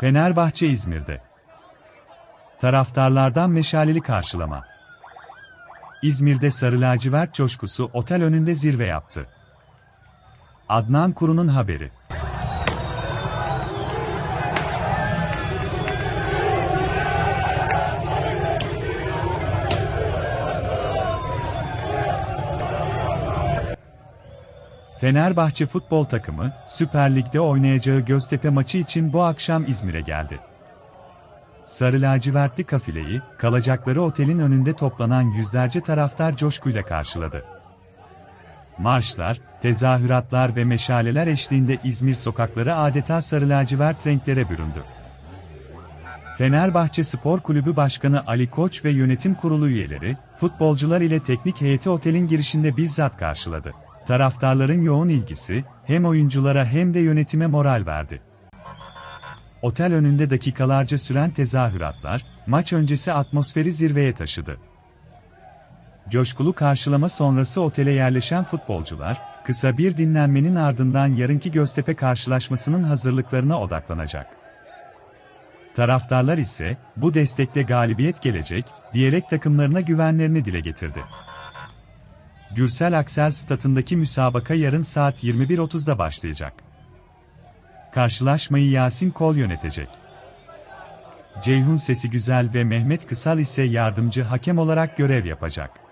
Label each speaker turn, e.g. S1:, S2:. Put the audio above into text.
S1: Fenerbahçe İzmir'de. Taraftarlardan meşaleli karşılama. İzmir'de sarı lacivert coşkusu otel önünde zirve yaptı. Adnan Kuru'nun haberi. Fenerbahçe futbol takımı, Süper Lig'de oynayacağı Göztepe maçı için bu akşam İzmir'e geldi. Sarı lacivertli kafileyi, kalacakları otelin önünde toplanan yüzlerce taraftar coşkuyla karşıladı. Marşlar, tezahüratlar ve meşaleler eşliğinde İzmir sokakları adeta sarı lacivert renklere büründü. Fenerbahçe Spor Kulübü Başkanı Ali Koç ve yönetim kurulu üyeleri, futbolcular ile teknik heyeti otelin girişinde bizzat karşıladı. Taraftarların yoğun ilgisi, hem oyunculara hem de yönetime moral verdi. Otel önünde dakikalarca süren tezahüratlar, maç öncesi atmosferi zirveye taşıdı. Coşkulu karşılama sonrası otele yerleşen futbolcular, kısa bir dinlenmenin ardından yarınki Göztepe karşılaşmasının hazırlıklarına odaklanacak. Taraftarlar ise, bu destekte galibiyet gelecek, diyerek takımlarına güvenlerini dile getirdi. Gürsel Aksel statındaki müsabaka yarın saat 21.30'da başlayacak. Karşılaşmayı Yasin Kol yönetecek. Ceyhun Sesi Güzel ve Mehmet Kısal ise yardımcı hakem olarak görev yapacak.